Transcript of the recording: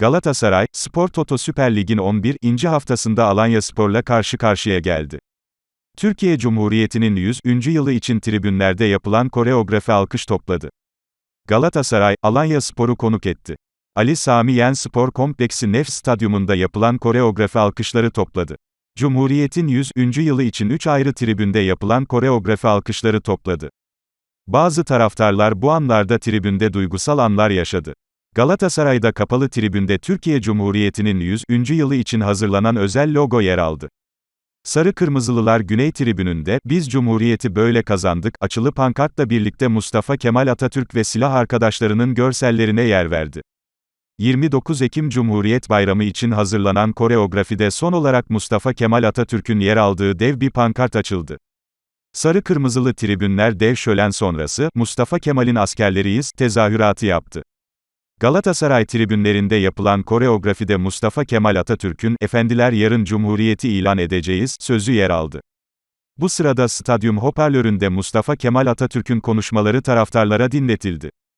Galatasaray, Spor Toto Süper Lig'in 11. haftasında Alanya Spor'la karşı karşıya geldi. Türkiye Cumhuriyeti'nin 100. yılı için tribünlerde yapılan koreografi alkış topladı. Galatasaray, Alanya Spor'u konuk etti. Ali Sami Yen Spor Kompleksi Nef Stadyumunda yapılan koreografi alkışları topladı. Cumhuriyet'in 100. yılı için 3 ayrı tribünde yapılan koreografi alkışları topladı. Bazı taraftarlar bu anlarda tribünde duygusal anlar yaşadı. Galatasaray'da kapalı tribünde Türkiye Cumhuriyeti'nin 100. yılı için hazırlanan özel logo yer aldı. Sarı Kırmızılılar Güney Tribünü'nde, Biz Cumhuriyeti böyle kazandık, açılı pankartla birlikte Mustafa Kemal Atatürk ve silah arkadaşlarının görsellerine yer verdi. 29 Ekim Cumhuriyet Bayramı için hazırlanan koreografide son olarak Mustafa Kemal Atatürk'ün yer aldığı dev bir pankart açıldı. Sarı kırmızılı tribünler dev şölen sonrası, Mustafa Kemal'in askerleriyiz, tezahüratı yaptı. Galatasaray tribünlerinde yapılan koreografide Mustafa Kemal Atatürk'ün, Efendiler yarın Cumhuriyeti ilan edeceğiz, sözü yer aldı. Bu sırada stadyum hoparlöründe Mustafa Kemal Atatürk'ün konuşmaları taraftarlara dinletildi.